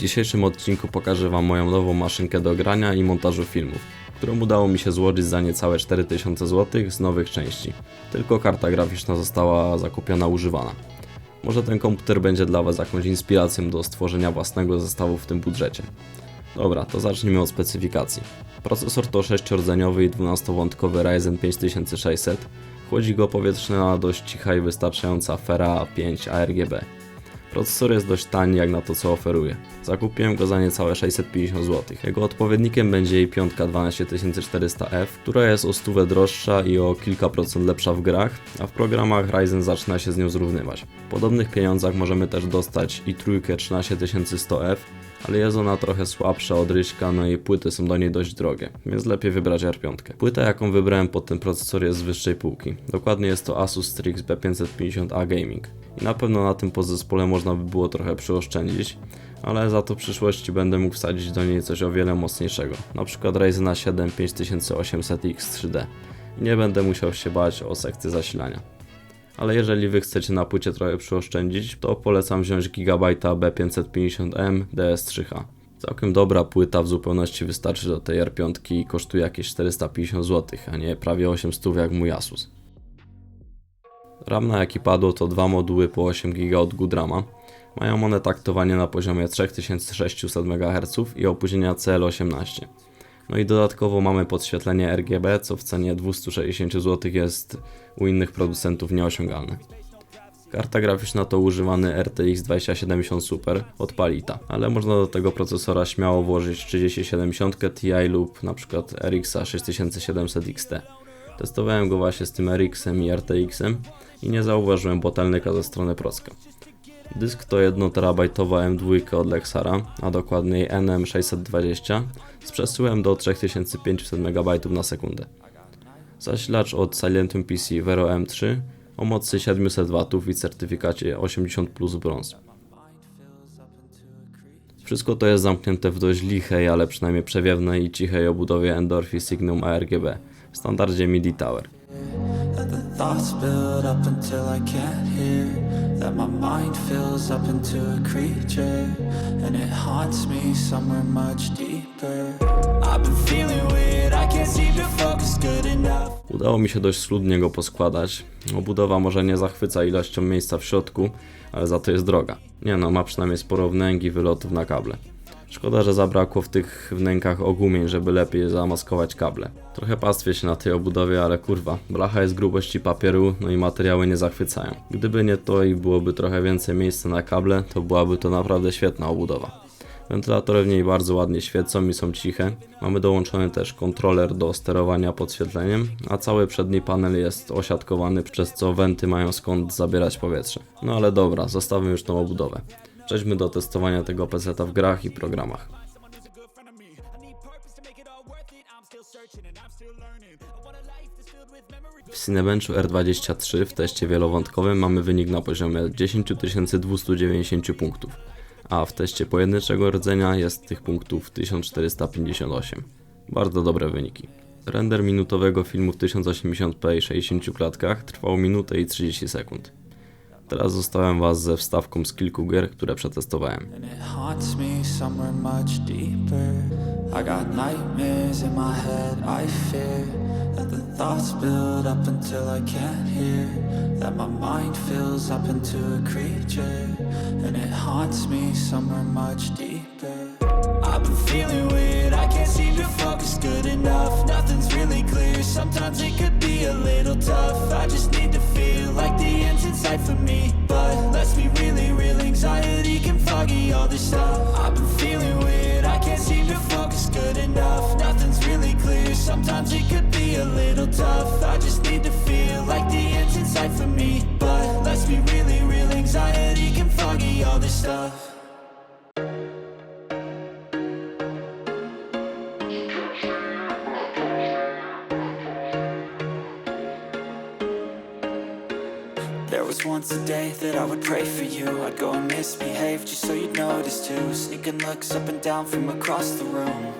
Dzisiejszym odcinku pokażę Wam moją nową maszynkę do grania i montażu filmów, którą udało mi się złożyć za niecałe 4000 zł z nowych części. Tylko karta graficzna została zakupiona używana. Może ten komputer będzie dla Was jakąś inspiracją do stworzenia własnego zestawu w tym budżecie. Dobra, to zacznijmy od specyfikacji. Procesor to 6-rdzeniowy i 12-wątkowy Ryzen 5600. Chłodzi go powietrzna dość cicha i wystarczająca Fera 5 ARGB. Procesor jest dość tani jak na to co oferuje. Zakupiłem go za niecałe 650 zł. Jego odpowiednikiem będzie jej piątka 12400F, która jest o stówę droższa i o kilka procent lepsza w grach, a w programach Ryzen zaczyna się z nią zrównywać. W podobnych pieniądzach możemy też dostać i trójkę 13100F, ale jest ona trochę słabsza od Ryśka, no i płyty są do niej dość drogie, więc lepiej wybrać R5. Płyta jaką wybrałem pod ten procesor jest z wyższej półki. Dokładnie jest to Asus Strix B550A Gaming. I na pewno na tym podzespole można by było trochę przyoszczędzić, ale za to w przyszłości będę mógł wsadzić do niej coś o wiele mocniejszego, przykład Ryzena 7 5800X 3D. I nie będę musiał się bać o sekcję zasilania ale jeżeli wy chcecie na płycie trochę przyoszczędzić, to polecam wziąć Gigabyte'a B550M DS3H. Całkiem dobra płyta, w zupełności wystarczy do tej R5 i kosztuje jakieś 450 zł, a nie prawie 800 jak mój Asus. RAM na jaki padło to dwa moduły po 8 GB od Goodrama. Mają one taktowanie na poziomie 3600 MHz i opóźnienia CL18. No i dodatkowo mamy podświetlenie RGB, co w cenie 260 zł jest u innych producentów nieosiągalne. Karta graficzna to używany RTX 2070 Super od Palita, ale można do tego procesora śmiało włożyć 3070 Ti lub np. RX 6700 XT. Testowałem go właśnie z tym RX-em i RTX-em i nie zauważyłem botelnyka ze strony Procka. Dysk to 1 terabajtowa M2 od Lexara, a dokładniej NM620 z przesyłem do 3500 MB na sekundę. Zasilacz od Silentium PC Vero M3 o mocy 700 W i certyfikacie 80 plus brąz. Wszystko to jest zamknięte w dość lichej, ale przynajmniej przewiewnej i cichej obudowie Endorphi Signum ARGB w standardzie MIDI Tower. That my mind fills up into a creature. And it haunts me somewhere much deeper. I've been feeling weird, I can't seem to focus good enough. Udało mi się dość schludnie go poskładać. Obudowa może nie zachwyca ilością miejsca w środku, ale za to jest droga. Nie no, ma przynajmniej sporo wnęgi wylotów na kable. Szkoda, że zabrakło w tych wnękach ogumień, żeby lepiej zamaskować kable. Trochę pastwię się na tej obudowie, ale kurwa, blacha jest grubości papieru, no i materiały nie zachwycają. Gdyby nie to i byłoby trochę więcej miejsca na kable, to byłaby to naprawdę świetna obudowa. Wentylatory w niej bardzo ładnie świecą i są ciche. Mamy dołączony też kontroler do sterowania podświetleniem, a cały przedni panel jest osiadkowany, przez co wenty mają skąd zabierać powietrze. No ale dobra, zostawmy już tą obudowę. Przejdźmy do testowania tego PC w grach i programach. W Cinebenchu R23 w teście wielowątkowym mamy wynik na poziomie 10290 punktów, a w teście pojedynczego rdzenia jest tych punktów 1458. Bardzo dobre wyniki. Render minutowego filmu w 1080p i 60 klatkach trwał minutę i 30 sekund. Teraz zostałem Was ze wstawką z kilku gier, które przetestowałem. Sometimes it could be a little tough. I just need to feel like the end's in sight for me. Sometimes it could be a little tough. I just need to feel like the end's in sight for me. But let's be really real, anxiety can foggy all this stuff. There was once a day that I would pray for you I'd go and misbehave just so you'd notice too Sneaking looks up and down from across the room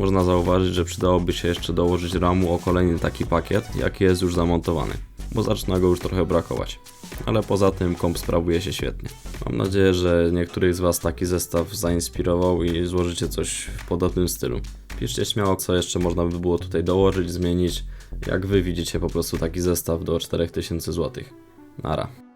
Można zauważyć, że przydałoby się jeszcze dołożyć ramu o kolejny taki pakiet, jaki jest już zamontowany, bo zaczyna go już trochę brakować. Ale poza tym komp sprawuje się świetnie. Mam nadzieję, że niektórych z Was taki zestaw zainspirował i złożycie coś w podobnym stylu. Piszcie śmiało, co jeszcze można by było tutaj dołożyć, zmienić, jak Wy widzicie po prostu taki zestaw do 4000 zł. Nara.